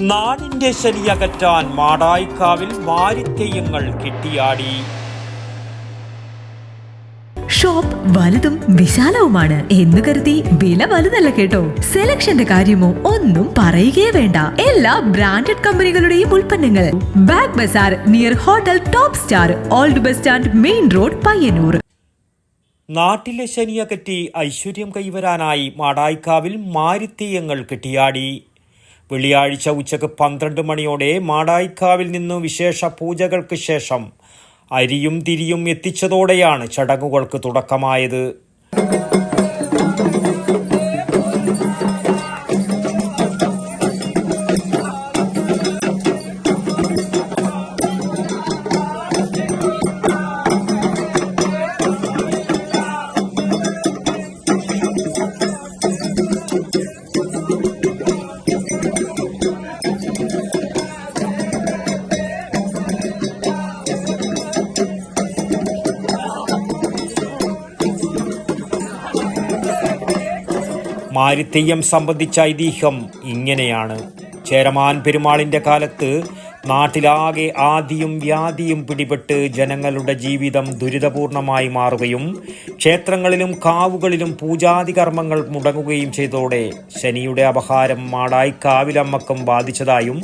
നാടിന്റെ ശരിയകറ്റാൻ മാടായിക്കാവിൽ വാരിത്തെയ്യങ്ങൾ കെട്ടിയാടി. ഷോപ്പ് വലുതും വിശാലവുമാണ് എന്ന് കരുതി വില വലുതല്ല കേട്ടോ. സെലക്ഷന്റെ കാര്യമോ ഒന്നും പറയുകയേ വേണ്ട. എല്ലാ ബ്രാൻഡഡ് കമ്പനികളുടെയും ഉൽപ്പന്നങ്ങൾ. Bag bazaar near hotel top star old bus stand main road Payyanur. നാട്ടിലെ ശനിയകറ്റി ഐശ്വര്യം കൈവരാനായി മാടായിക്കാവിൽ മാരിത്തീയങ്ങൾ കെട്ടിയാടി. വെള്ളിയാഴ്ച ഉച്ചയ്ക്ക് പന്ത്രണ്ട് മണിയോടെ മാടായിക്കാവിൽ നിന്നു വിശേഷ പൂജകൾക്ക് ശേഷം അരിയും തിരിയും എത്തിച്ചതോടെയാണ് ചടങ്ങുകൾക്ക് തുടക്കമായത്. മാരിത്തെയ്യം സംബന്ധിച്ച ഐതിഹ്യം ഇങ്ങനെയാണ്. ചേരമാൻ പെരുമാളിന്റെ കാലത്ത് നാട്ടിലാകെ ആദിയും വ്യാധിയും പിടിപെട്ട് ജനങ്ങളുടെ ജീവിതം ദുരിതപൂർണമായി മാറുകയും ക്ഷേത്രങ്ങളിലും കാവുകളിലും പൂജാതി കർമ്മങ്ങൾ മുടങ്ങുകയും ചെയ്തതോടെ ശനിയുടെ അപഹാരം മാടായി കാവിലമ്മക്കും ബാധിച്ചതായും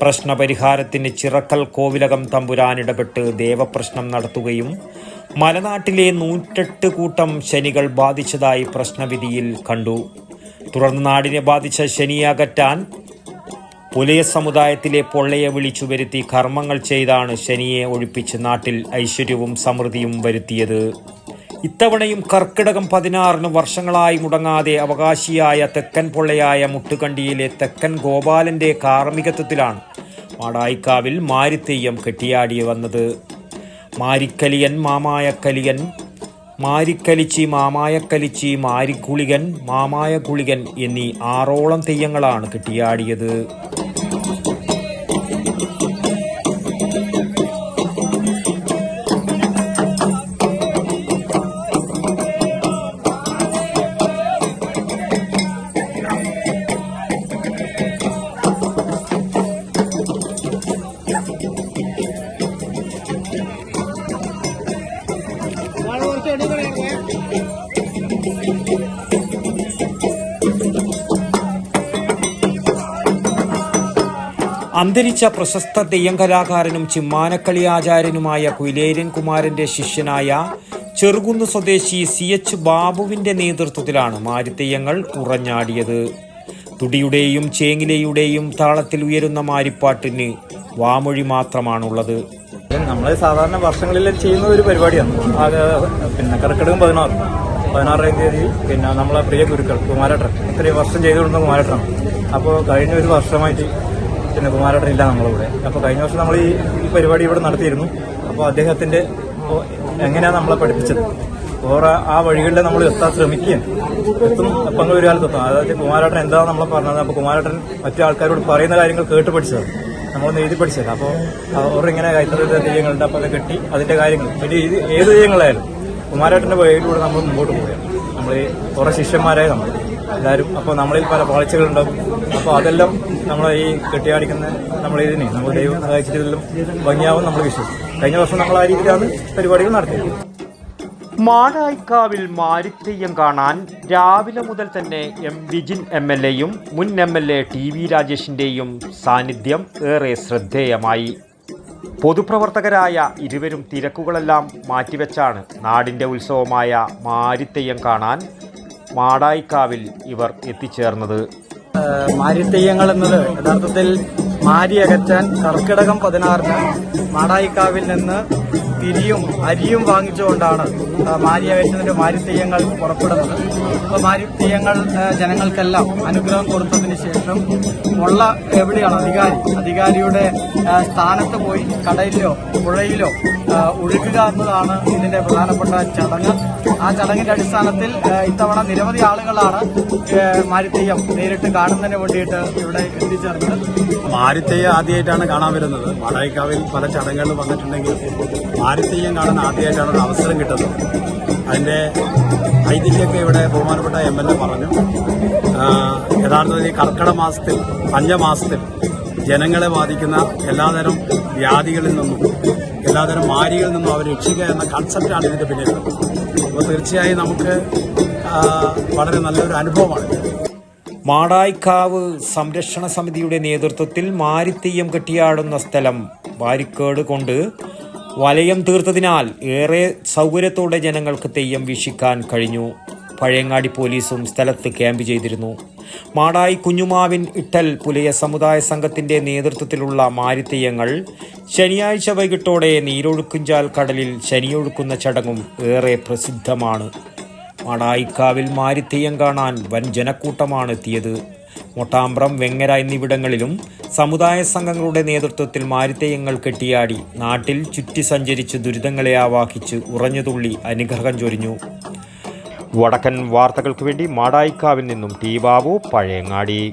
പ്രശ്നപരിഹാരത്തിന് ചിറക്കൽ കോവിലകം തമ്പുരാൻ ഇടപെട്ട് ദേവപ്രശ്നം നടത്തുകയും മലനാട്ടിലെ നൂറ്റെട്ട് കൂട്ടം ശനികൾ ബാധിച്ചതായി പ്രശ്നവിധിയിൽ കണ്ടു. തുടർന്ന് നാടിനെ ബാധിച്ച ശനിയകറ്റാൻ പുലയ സമുദായത്തിലെ പൊള്ളയെ വിളിച്ചു വരുത്തി കർമ്മങ്ങൾ ചെയ്താണ് ശനിയെ ഒഴിപ്പിച്ച് നാട്ടിൽ ഐശ്വര്യവും സമൃദ്ധിയും വരുത്തിയത്. ഇത്തവണയും കർക്കിടകം പതിനാറിന് വർഷങ്ങളായി മുടങ്ങാതെ അവകാശിയായ തെക്കൻ പൊള്ളയായ മുട്ടുകണ്ടിയിലെ തെക്കൻ ഗോപാലന്റെ കാർമ്മികത്വത്തിലാണ് മാടായിക്കാവിൽ മാരിത്തെയ്യം കെട്ടിയാടി വന്നത്. മാരിക്കലിയൻ മാമായക്കലിയൻ മാരിക്കലിച്ചി മാമായക്കലിച്ചി മാരിക്കുളികൻ മാമായ കുളികൻ എന്നീ ആറോളം തെയ്യങ്ങളാണ് കെട്ടിയാടിയത്. അന്തരിച്ച പ്രശസ്ത തെയ്യം കലാകാരനും ചിമ്മാനക്കളി ആചാര്യനുമായ കുയിലേരൻ കുമാരന്റെ ശിഷ്യനായ ചെറുകുന്ന് സ്വദേശി സി എച്ച് ബാബുവിന്റെ നേതൃത്വത്തിലാണ് മാരിത്തെയ്യങ്ങൾ ഉറഞ്ഞാടിയത്. തുടിയുടെയും ചേങ്ങിലയുടെയും താളത്തിൽ ഉയരുന്ന മാരിപ്പാട്ടിന് വാമൊഴി മാത്രമാണുള്ളത്. നമ്മൾ സാധാരണ വർഷങ്ങളിൽ ചെയ്യുന്ന ഒരു പരിപാടിയാണ്. പിന്നെ കർക്കിടകം പതിനാറ്. പതിനാറാം തീയതി പിന്നെ നമ്മളെ പ്രിയ ഗുരുക്കൾ കുമാരട്ടൻ. ഇത്രയും വർഷം ചെയ്തുകൊണ്ടിരുന്ന കുമാരേട്ടനാണ്. അപ്പോൾ കഴിഞ്ഞ ഒരു വർഷമായിട്ട് പിന്നെ കുമാരട്ടൻ ഇല്ല നമ്മളിവിടെ. അപ്പോൾ കഴിഞ്ഞ വർഷം നമ്മൾ ഈ പരിപാടി ഇവിടെ നടത്തിയിരുന്നു. അപ്പോൾ അദ്ദേഹത്തിന്റെ എങ്ങനെയാണ് നമ്മളെ പഠിപ്പിച്ചത്? ഓരോ ആ വഴികളിൽ നമ്മൾ എത്താൻ ശ്രമിക്കുകയും എത്തും അപ്പം ഒരു കാലത്ത് എത്തും അതായത് കുമാരേട്ടൻ എന്താണ് നമ്മളെ പറഞ്ഞത്? അപ്പോൾ കുമാരേട്ടൻ മറ്റു ആൾക്കാരോട് പറയുന്ന കാര്യങ്ങൾ കേട്ട് പഠിച്ചത് നമ്മളൊന്ന് എഴുതി പഠിച്ചത് അപ്പോൾ അവർ ഇങ്ങനെ കൈത്തറിയുടെ തെയ്യങ്ങളുണ്ട് അപ്പോൾ അത് കെട്ടി അതിന്റെ കാര്യങ്ങൾ. പിന്നെ ഏത് തെയ്യങ്ങളായാലും കുമാരേട്ടന്റെ വഴിയിലൂടെ നമ്മൾ മുമ്പോട്ട് പോവുകയാണ്. നമ്മൾ കുറേ ശിഷ്യന്മാരായി നമ്മൾ എല്ലാവരും അപ്പോൾ നമ്മളിൽ പല പാളിച്ചകളുണ്ടാവും. അപ്പോൾ അതെല്ലാം നമ്മൾ ഈ കെട്ടിയാടിക്കുന്ന നമ്മളിതിനെ നമ്മൾ ദൈവം സഹായിച്ചിട്ടെല്ലാം ഭംഗിയാവും നമ്മൾ വിശ്വസിക്കും. കഴിഞ്ഞ വർഷം നമ്മൾ ആ രീതിയിലാണ് പരിപാടികൾ നടത്തിയത്. മാടായിക്കാവിൽ മാരിത്തെയ്യം കാണാൻ രാവിലെ മുതൽ തന്നെ എം വിജിൻ എം എൽ എയും മുൻ M L A T V രാജേഷിന്റെയും സാന്നിധ്യം ഏറെ ശ്രദ്ധേയമായി. പൊതുപ്രവർത്തകരായ ഇരുവരും തിരക്കുകളെല്ലാം മാറ്റിവെച്ചാണ് നാടിന്റെ ഉത്സവമായ മാരിത്തെയ്യം കാണാൻ മാടായിക്കാവിൽ ഇവർ എത്തിച്ചേർന്നത്. മാരിത്തെയ്യങ്ങൾ എന്നത് യഥാർത്ഥത്തിൽ മാരി അകറ്റാൻ കർക്കിടകം പതിനാറിന് മാടായിക്കാവിൽ നിന്ന് തിരിയും അരിയും വാങ്ങിച്ചുകൊണ്ടാണ് ആ, മാരി അകറ്റുന്നതിന്റെ മാരിത്തെയ്യങ്ങൾ പുറപ്പെടുന്നത്. അപ്പോൾ മാരിത്തെയ്യങ്ങൾ ആ, ജനങ്ങൾക്കെല്ലാം അനുഗ്രഹം കൊടുത്തതിന് ശേഷം ഉള്ള എവിടെയാണ് അധികാരി? അധികാരിയുടെ സ്ഥാനത്ത് പോയി കടയിലോ പുഴയിലോ ഒഴുകുക എന്നതാണ് ഇതിന്റെ പ്രധാനപ്പെട്ട ചടങ്ങ്. ആ ചടങ്ങിന്റെ അടിസ്ഥാനത്തിൽ ഇത്തവണ നിരവധി ആളുകളാണ് മാരിത്തെയ്യം നേരിട്ട് കാണുന്നതിന് വേണ്ടിയിട്ട് ഇവിടെ എത്തിച്ചേർന്നത്. മാരിത്തെയ്യം ആദ്യമായിട്ടാണ് കാണാൻ വരുന്നത്. മാടായിക്കാവിൽ പല ചടങ്ങുകൾ വന്നിട്ടുണ്ടെങ്കിൽ മാരിത്തെയ്യം കാണാൻ ആദ്യമായിട്ടാണ് ഒരു അവസരം കിട്ടുന്നത്. അതിന്റെ ഐതിഹ്യമൊക്കെ ഇവിടെ ബഹുമാനപ്പെട്ട എം എൽ എ പറഞ്ഞു. യഥാർത്ഥത്തിൽ ഈ കർക്കിട മാസത്തിൽ പഞ്ചമാസത്തിൽ ജനങ്ങളെ ബാധിക്കുന്ന എല്ലാതരം വ്യാധികളിൽ നിന്നും എല്ലാതരം മാരികളിൽ നിന്നും അവരെ രക്ഷിക്കുക എന്ന കൺസെപ്റ്റാണ് ഇതിന്റെ പിന്നിലുള്ളത്. അപ്പോൾ തീർച്ചയായും നമുക്ക് വളരെ നല്ലൊരു അനുഭവമാണ്. മാടായിക്കാവ് സംരക്ഷണ സമിതിയുടെ നേതൃത്വത്തിൽ മാരിത്തെയ്യം കെട്ടിയാടുന്ന സ്ഥലം വാരിക്കേട് കൊണ്ട് വലയം തീർത്തതിനാൽ ഏറെ സൗകര്യത്തോടെ ജനങ്ങൾക്ക് തെയ്യം വീക്ഷിക്കാൻ കഴിഞ്ഞു. പഴയങ്ങാടി പോലീസും സ്ഥലത്ത് ക്യാമ്പ് ചെയ്തിരുന്നു. മാടായി കുഞ്ഞുമാവിൻ ഇട്ടൽ പുലയ സമുദായ സംഘത്തിന്റെ നേതൃത്വത്തിലുള്ള മാരിത്തെയ്യങ്ങൾ ശനിയാഴ്ച വൈകിട്ടോടെ നീരൊഴുക്കുംചാൽ കടലിൽ ശനിയൊഴുക്കുന്ന ചടങ്ങും ഏറെ പ്രസിദ്ധമാണ്. മാടായിക്കാവിൽ മാരിത്തെയ്യം കാണാൻ വൻ ജനക്കൂട്ടമാണ് എത്തിയത്. മൊട്ടാമ്പ്രം വെങ്ങര എന്നിവിടങ്ങളിലും സമുദായ സംഘങ്ങളുടെ നേതൃത്വത്തിൽ മാരിത്തേയങ്ങൾ കെട്ടിയാടി നാട്ടിൽ ചുറ്റി സഞ്ചരിച്ച് ദുരിതങ്ങളെ ആവാഹിച്ച് ഉറഞ്ഞുതുള്ളി അനുഗ്രഹം ചൊരിഞ്ഞു. വടക്കൻ വാർത്തകൾക്ക് വേണ്ടി മാടായിക്കാവിൽ നിന്നും ടി ബാബു പഴയങ്ങാടി.